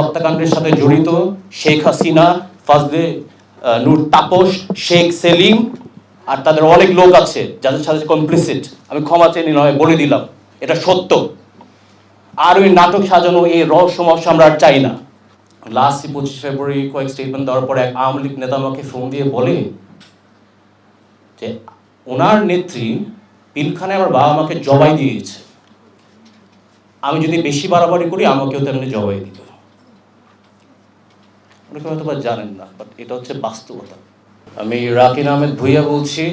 হত্যাকাণ্ডের সাথে জড়িত শেখ হাসিনা, ফাজলে নূর তাপস, শেখ সেলিম আর তাদের অনেক লোক আছে যাদের সাথে কমপ্লিসিট আমি ক্ষমা চেয়ে নিলাম বলে দিলাম, এটা সত্য। আর ওই নাটক সাজানো, এই রহস্যময় আমরা চাই না। লাস্ট পঁচিশ ফেব্রুয়ারি কয়েক স্টেটমেন্ট দেওয়ার পরে এক আওয়ামী লীগ নেতা আমাকে ফোন দিয়ে বলে যে, ওনার নেত্রী পিলখানে আমার বাবা মাকে জবাই দিয়েছে। আমি যদি বেশি বাড়াবাড়ি করি, আমাকেও তেমনি জবাই দিবে অনেকে হয়তো বা জানেন না বাট এটা হচ্ছে বাস্তবতা। আমি রাকিন আহমেদ ভুইয়া বলছি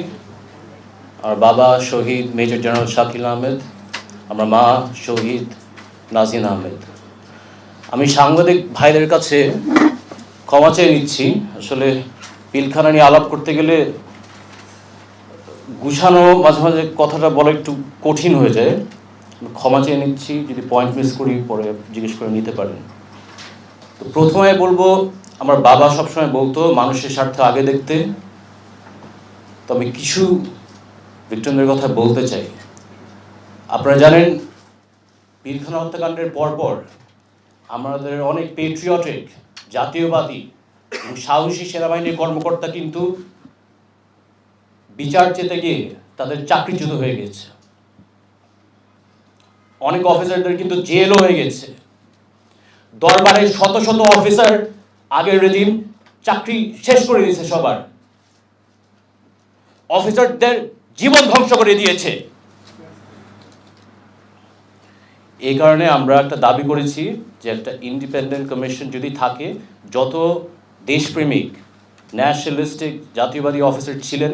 আর বাবা শহীদ মেজর জেনারেল শাকিল আহমেদ, আমার মা শহীদ নাজিন আহমেদ। আমি সাংবাদিক ভাইদের কাছে ক্ষমা চেয়ে নিচ্ছি, আসলে পিলখানা নিয়ে আলাপ করতে গেলে গুছানো মাঝে মাঝে কথাটা বলা একটু কঠিন হয়ে যায়। ক্ষমা চেয়ে নিচ্ছি, যদি পয়েন্ট মিস করি, পরে জিজ্ঞেস করে নিতে পারেন। তো প্রথমে বলব আমার বাবা সবসময় বলতো, মানুষের স্বার্থ আগে দেখতে। তো আমি কিছু ভিক্টমদের কথা বলতে চাই। আপনারা জানেন পীরখানা হত্যাকাণ্ডের পরপর আমাদের অনেক পেট্রিয়টিক জাতীয়বাদী এবং সাহসী সেনাবাহিনীর কর্মকর্তা কিন্তু বিচার চেতে গিয়ে তাদের চাকরিচ্যুত হয়ে গেছে। অনেক অফিসারদের কিন্তু জেলও হয়ে গেছে। দরবারে শত শত অফিসার আগের রেজিম চাকরি শেষ করে দিয়েছে সবার। অফিসারদের জীবন ধ্বংস করে দিয়েছে। এই কারণে আমরা একটা দাবি করেছি যে একটা ইন্ডিপেন্ডেন্ট কমিশন যদি থাকে, যত দেশপ্রেমিক, ন্যাশনালিস্টিক, জাতীয়বাদী অফিসার ছিলেন,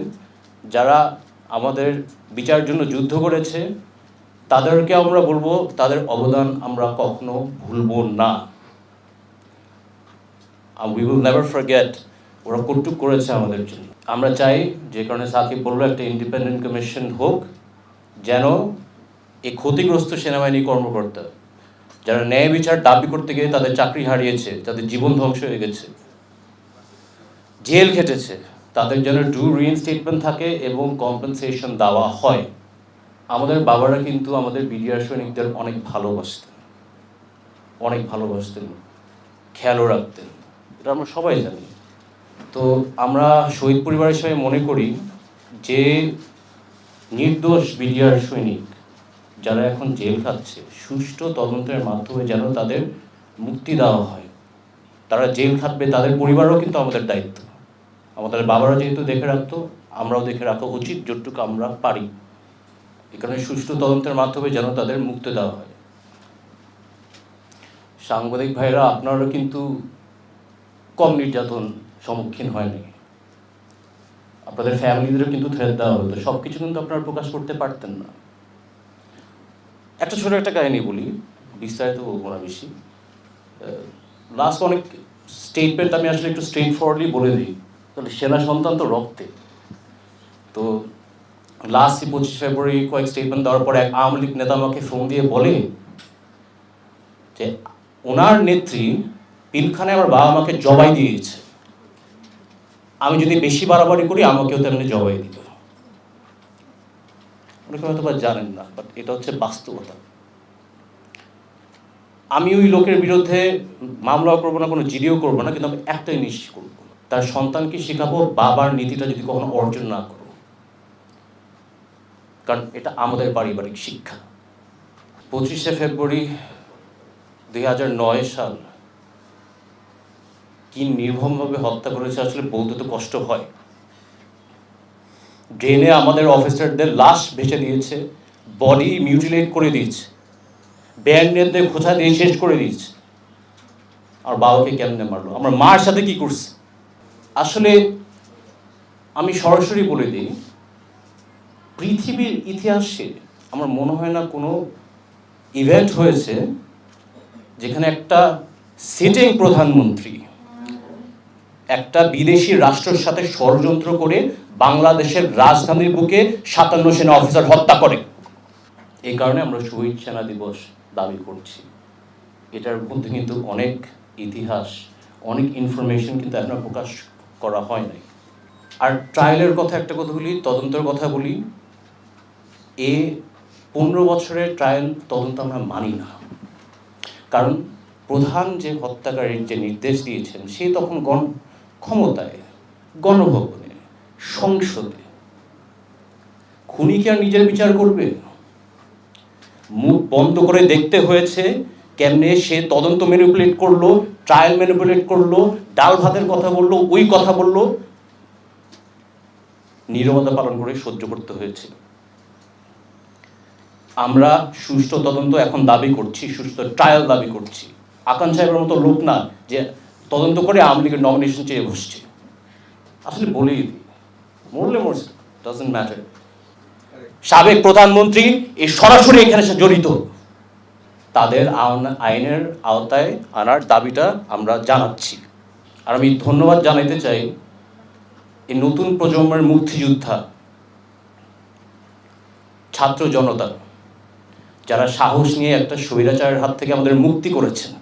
যারা আমাদের বিচারের জন্য যুদ্ধ করেছে, তাদেরকে আমরা বলব, তাদের অবদান আমরা কখনো ভুলবো না। উই উইল নেভার ফরগেট ওরা কটুক করেছে আমাদের জন্য। আমরা চাই যে কারণে সাকিব বলল, একটা ইন্ডিপেন্ডেন্ট কমিশন হোক, যেন এই ক্ষতিগ্রস্ত সেনাবাহিনী কর্মকর্তা, যারা ন্যায় বিচার দাবি করতে গিয়ে তাদের চাকরি হারিয়েছে, তাদের জীবন ধ্বংস হয়ে গেছে, জেল খেটেছে, তাদের যেন ডু রিইনস্টেটমেন্ট থাকে এবং কম্পেনসেশন দেওয়া হয়। আমাদের বাবারা কিন্তু আমাদের বিডিআর সৈনিকদের অনেক ভালোবাসতেন অনেক ভালোবাসতেন, খেয়ালও রাখতেন। এটা আমরা সবাই জানি। তো আমরা শহীদ পরিবারের সবাই মনে করি যে নির্দোষ বিডিআর সৈনিক যারা এখন জেল খাচ্ছে, সুষ্ঠু তদন্তের মাধ্যমে যেন তাদের মুক্তি দেওয়া হয়। তারা জেল খাটবে, তাদের পরিবারও কিন্তু আমাদের দায়িত্ব। আমাদের বাবারা যেহেতু দেখে রাখতো, আমরাও দেখে রাখা উচিত যতটুকু আমরা পারি। এখানে সুষ্ঠু তদন্তের মাধ্যমে যেন তাদের মুক্তি দেওয়া হয়। সাংবাদিক ভাইরা আপনারা কিন্তু কম নির্যাতন সম্মুখীন হয়নি। আপনাদের ফ্যামিলিদেরও কিন্তু থ্রেট দেওয়া হতো। সব কিছু কিন্তু আপনারা প্রকাশ করতে পারতেন না। একটা ছোট একটা কাহিনী বলি, বিস্তারিত বলব না বেশি। লাস্ট অনেক স্টেটমেন্ট আমি আসলে একটু স্ট্রেট ফরওয়ার্ডলি বলে দিই। তাহলে সেনা সন্তান তো রক্তে। তো লাস্ট পঁচিশ ফেব্রুয়ারি কয়েক স্টেটমেন্ট দেওয়ার পরে এক আওয়ামী লীগ নেতা আমাকে ফোন দিয়ে বলে যে, ওনার নেত্রী পিলখানে আমার বাবা মাকে জবাই দিয়েছে। আমি যদি বেশি বাড়াবাড়ি করি, আমাকেও তেমনি জবাই দিবে। অনেকে হয়তো বা জানেন না বাট এটা হচ্ছে বাস্তবতা। আমি ওই লোকের বিরুদ্ধে মামলাও করব না, কোনো জিডিও করব না, কিন্তু আমি একটাই নিশ্চিত করব, তার সন্তানকে শেখাবো, বাবার নীতিটা যদি কখনো অর্জন না করো। কারণ এটা আমাদের পারিবারিক শিক্ষা। পঁচিশে ফেব্রুয়ারি দুই হাজার নয় সাল কি নির্মমভাবে হত্যা করেছে আসলে বলতে তো কষ্ট হয়। ড্রেনে আমাদের অফিসারদের লাশ ভেসে দিয়েছে বডি মিউটিলেট করে দিয়েছে ব্যান্ডেরদের খোঁচা দিয়ে শেষ করে দিয়েছে। আর বাবাকে কেমনে মারলো? আমার মার সাথে কি করছে? আসলে আমি সরাসরি বলে দিই, পৃথিবীর ইতিহাসে আমার মনে হয় না কোনো ইভেন্ট হয়েছে যেখানে একটা সিটিং প্রধানমন্ত্রী একটা বিদেশি রাষ্ট্রের সাথে ষড়যন্ত্র করে বাংলাদেশের রাজধানীর বুকে সাতান্ন সেনা অফিসার হত্যা করে। এই কারণে আমরা শহীদ সেনা দিবস দাবি করছি। এটার মধ্যে কিন্তু অনেক ইতিহাস, অনেক ইনফরমেশন কিন্তু এখনও প্রকাশ করা হয় নাই। আর ট্রায়ালের কথা একটা কথা বলি, তদন্তের কথা বলি। এ পনেরো বছরের ট্রায়াল তদন্ত আমরা মানি না। কারণ প্রধান যে হত্যাকারীর যে নির্দেশ দিয়েছেন, সে তখন গণ ক্ষমতায়, গণভবনে, সংসদে। খুনি কি আর নিজের বিচার করবে? মুখ বন্ধ করে দেখতে হয়েছে কেমনে সে তদন্ত ম্যানিপুলেট করল ট্রায়াল ম্যানিপুলেট করল, ডাল ভাতের কথা বলল, ওই কথা বলল। নীরবতা পালন করে সহ্য করতে হয়েছে। আমরা সুষ্ঠু তদন্ত এখন দাবি করছি, সুষ্ঠু ট্রায়াল দাবি করছি। আকান সাহেবের মতো লোক না যে তদন্ত করে আওয়ামী লীগের নমিনেশন চেয়ে বসছে। আসলে দিই মরলে মরছে ডাজেন্ট ম্যাটার সাবেক প্রধানমন্ত্রী এই সরাসরি এখানে সে জড়িত। তাদের আইনের আওতায় আনার দাবিটা আমরা জানাচ্ছি। আর আমি ধন্যবাদ জানাইতে চাই এই নতুন প্রজন্মের মুক্তিযোদ্ধা, ছাত্র জনতা, যারা সাহস নিয়ে একটা স্বৈরাচারের হাত থেকে আমাদের মুক্তি করেছেন।